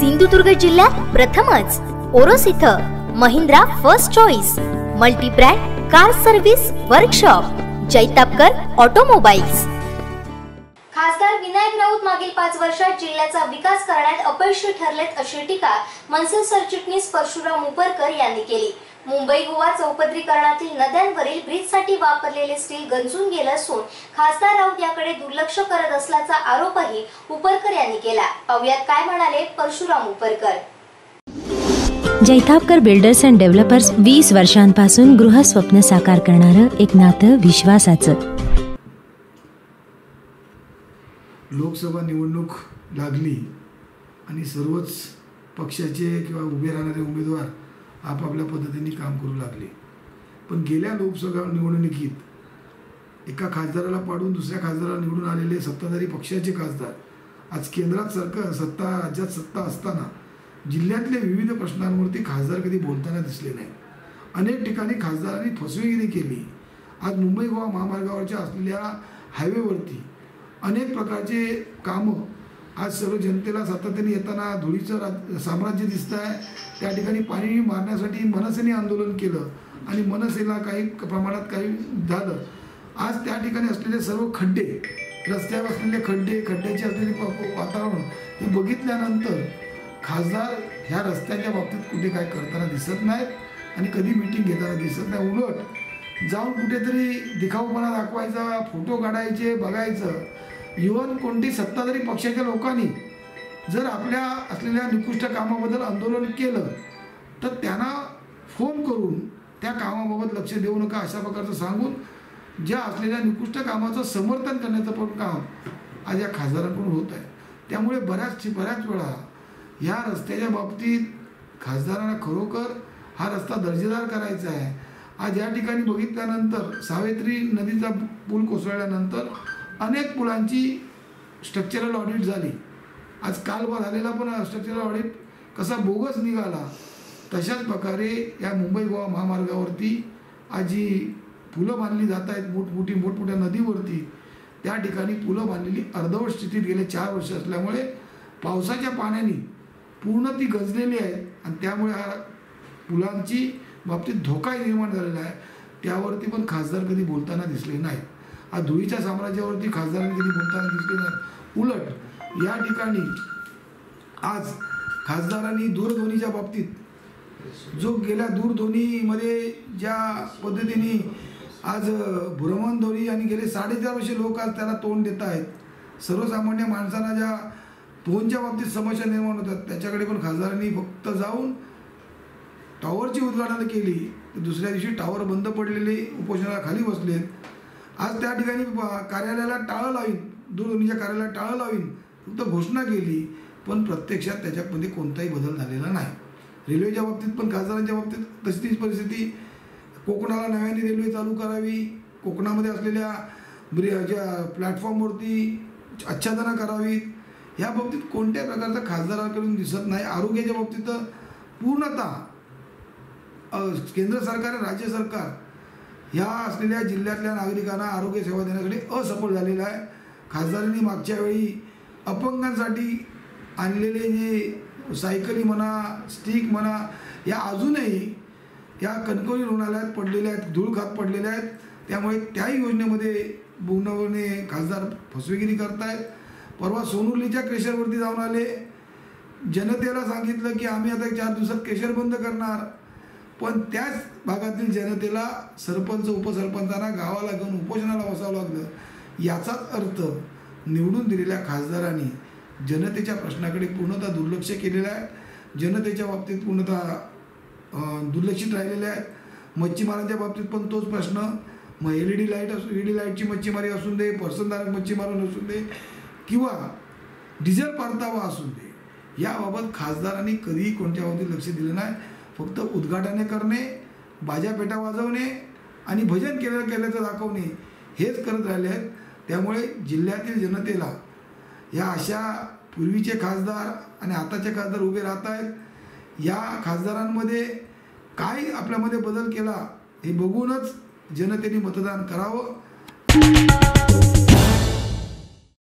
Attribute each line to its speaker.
Speaker 1: सिंधुदुर्ग जिल्ह्यात प्रथमच. ओरोस इथं Mahindra first choice multibrand car service workshop Jaitapkar automobiles.
Speaker 2: खासदार विनायक राऊत मागील पाच वर्षात जिल्ह्याचा विकास करण्यात अपयशी ठरलेत अशी टीका मनसे सरचिटणीस परशुराम उपरकर यांनी केली. मुंबई गोवा चौपदरीकरणातील नद्यांवरील ब्रिजसाठी वापरलेले स्टील गंजून गेलं असून खासदार राऊत याकडे दुर्लक्ष करत असल्याचा आरोपही उपरकर यांनी केला. पाहुयात काय म्हणाले Parshuram Uparkar.
Speaker 3: Jaitapkar builders and developers वीस वर्षांपासून गृहस्वप्न साकार करणारं एक नातं विश्वासाचं.
Speaker 4: लोकसभा निवडणूक लागली आणि सर्वच पक्षाचे किंवा उभे राहणारे उमेदवार आपापल्या पद्धतीने काम करू लागले. पण गेल्या लोकसभा निवडणुकीत एका खासदाराला पाडून दुसऱ्या खासदाराला निवडून आलेले सत्ताधारी पक्षाचे खासदार आज केंद्रात सरकार सत्ता राज्यात सत्ता असताना जिल्ह्यातल्या विविध प्रश्नांवरती खासदार कधी बोलताना दिसले नाही अनेक ठिकाणी खासदारांनी फसवेगिरी केली. आज मुंबई गोवा महामार्गावरच्या असलेल्या हायवेवरती अनेक प्रकारचे कामं आज सर्व जनतेला सातत्याने येताना धुळीचं रा साम्राज्य दिसतं आहे त्या ठिकाणी पाणी मारण्यासाठी मनसेने आंदोलन केलं आणि मनसेला काही प्रमाणात काही झालं. आज त्या ठिकाणी असलेले सर्व खड्डे रस्त्यावर असलेले खड्डे खड्ड्याचे असलेले प- वातावरण हे बघितल्यानंतर खासदार ह्या रस्त्याच्या बाबतीत कुठे काय करताना दिसत नाहीत आणि कधी मिटिंग घेताना दिसत नाही. उलट जाऊन कुठेतरी दिखाऊपणा दाखवायचा फोटो काढायचे बघायचं. इव्हन कोणती सत्ताधारी पक्षाच्या लोकांनी जर आपल्या असलेल्या निकृष्ट कामाबद्दल आंदोलन केलं तर त्यांना फोन करून त्या कामाबाबत लक्ष देऊ नका अशा प्रकारचं सांगून ज्या असलेल्या निकृष्ट कामाचं समर्थन करण्याचं पण काम आज या खासदारांकडून होत आहे. त्यामुळे बऱ्याच बऱ्याच वेळा ह्या रस्त्याच्या बाबतीत खासदारांना खरोखर हा रस्ता दर्जेदार करायचा आहे. आज या ठिकाणी बघितल्यानंतर सावित्री नदीचा पूल कोसळल्यानंतर अनेक पुलांची स्ट्रक्चरल ऑडिट झाली. आज काल झालेला पण स्ट्रक्चरल ऑडिट कसा बोगस निघाला तशाच प्रकारे या मुंबई गोवा महामार्गावरती आज जी पुलं बांधली जात आहेत मोठमोठी मोठमोठ्या नदीवरती त्या ठिकाणी पुलं बांधलेली अर्धवट स्थितीत गेले चार वर्ष असल्यामुळे पावसाच्या पाण्याने पूर्ण ती गजलेली आहे आणि त्यामुळे हा पुलांची बाबतीत धोकाही निर्माण झालेला आहे. त्यावरती पण खासदार कधी बोलताना दिसले नाहीत. हा धुळीच्या साम्राज्यावरती खासदारांनी कधी बोलताना दिसले नाही. उलट या ठिकाणी आज खासदारांनी दूरध्वनीच्या बाबतीत जो गेल्या दूरध्वनीमध्ये ज्या पद्धतीने आज भ्रमणध्वनी आणि गेले साडेचार वर्षे लोक आज त्याला तोंड देत आहेत. सर्वसामान्य माणसांना ज्या फोनच्या बाबतीत समस्या निर्माण होतात त्याच्याकडे पण खासदारांनी फक्त जाऊन टॉवरची उद्घाटनं केली. दुसऱ्या दिवशी टॉवर बंद पडलेले उपोषणाला खाली बसलेत. आज त्या ठिकाणी प- कार्यालयाला टाळं लावीन. दूरध्वनीच्या कार्यालयाला टाळं लावीन. फक्त घोषणा केली पण प्रत्यक्षात त्याच्यामध्ये कोणताही बदल झालेला नाही. रेल्वेच्या बाबतीत पण खासदारांच्या बाबतीत तशी तीच परिस्थिती. कोकणाला नव्याने रेल्वे चालू करावी कोकणामध्ये असलेल्या ब्रि ज्या प्लॅटफॉर्मवरती आच्छादनं करावीत ह्या बाबतीत कोणत्या प्रकारचं खासदाराकडून दिसत नाही. आरोग्याच्या बाबतीत पूर्णतः केंद्र सरकार आणि राज्य सरकार ह्या असलेल्या जिल्ह्यातल्या नागरिकांना आरोग्य सेवा देण्यासाठी असफल झालेला आहे. खासदारांनी मागच्या वेळी अपंगांसाठी आणलेले जे सायकली म्हणा स्टिक म्हणा या अजूनही या कणकवली रुग्णालयात पडलेल्या आहेत धूळ खात पडलेल्या आहेत. त्यामुळे त्याही योजनेमध्ये पूर्णपणे खासदार फसवेगिरी करतायत. परवा सोनुर्लीच्या क्रेशरवरती जाऊन आले. जनतेला सांगितलं की आम्ही आता चार दिवसात केशर बंद करणार. पण त्याच भागातील जनतेला सरपंच उपसरपंचांना गावाला घेऊन उपोषणाला बसावं लागलं याचाच अर्थ निवडून दिलेल्या खासदारांनी जनतेच्या प्रश्नाकडे पूर्णतः दुर्लक्ष केलेलं आहे. जनतेच्या बाबतीत पूर्णतः दुर्लक्षित राहिलेले आहेत मच्छीमारांच्या बाबतीत पण तोच प्रश्न. मग एल ई डी लाइट असू ई डी लाईटची मच्छीमारी असू दे पर्सनधारक मच्छीमारून असू दे किंवा डिझेल परतावा असू दे याबाबत खासदारांनी कधीही कोणत्या बाबतीत लक्ष दिलं नाही. फक्त उद्घाटने करणे बाजा पेटा वाजवणे आणि भजन केलं केल्याचं दाखवणे हेच करत राहिले आहेत. त्यामुळे जिल्ह्यातील जनतेला या अशा पूर्वीचे खासदार आणि आताचे खासदार उभे राहत आहेत. या खासदारांमध्ये काय आपल्यामध्ये बदल केला हे बघूनच जनतेने मतदान करावं.